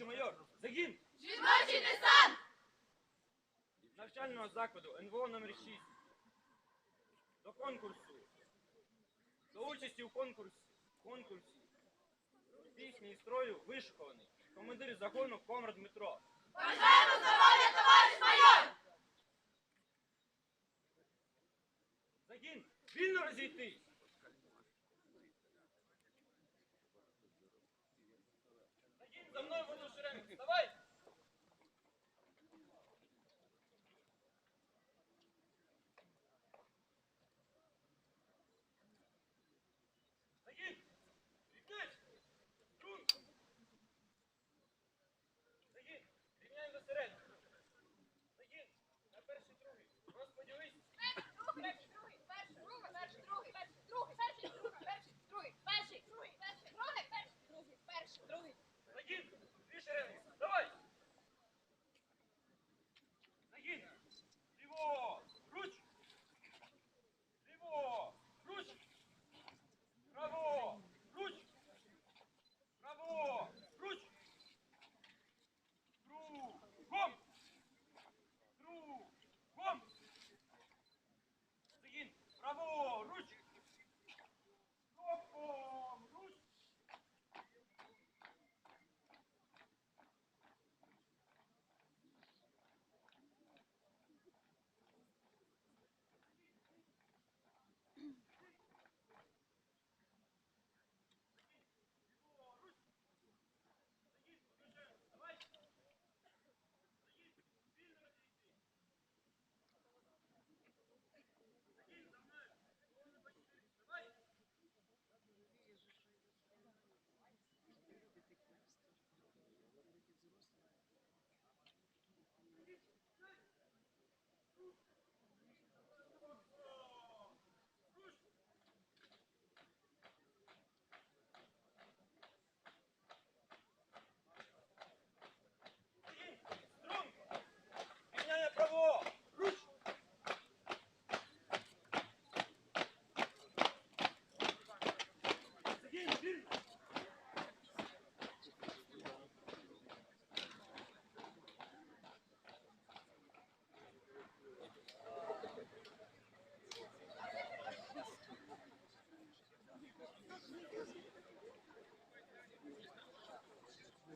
Товариші майор, загін Жіночий десант! навчального закладу НВО номер 6 до конкурсу, до участі у конкурсі, конкурсі пісні і строю вишукуваний командир загону Комрад Дмитро. Бажаємо здоров'я, товариш майор! Загін, вільно розійтись! doing?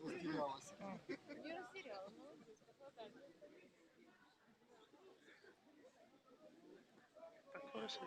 растерялась. Не растеряла, молодец, как Так хорошо.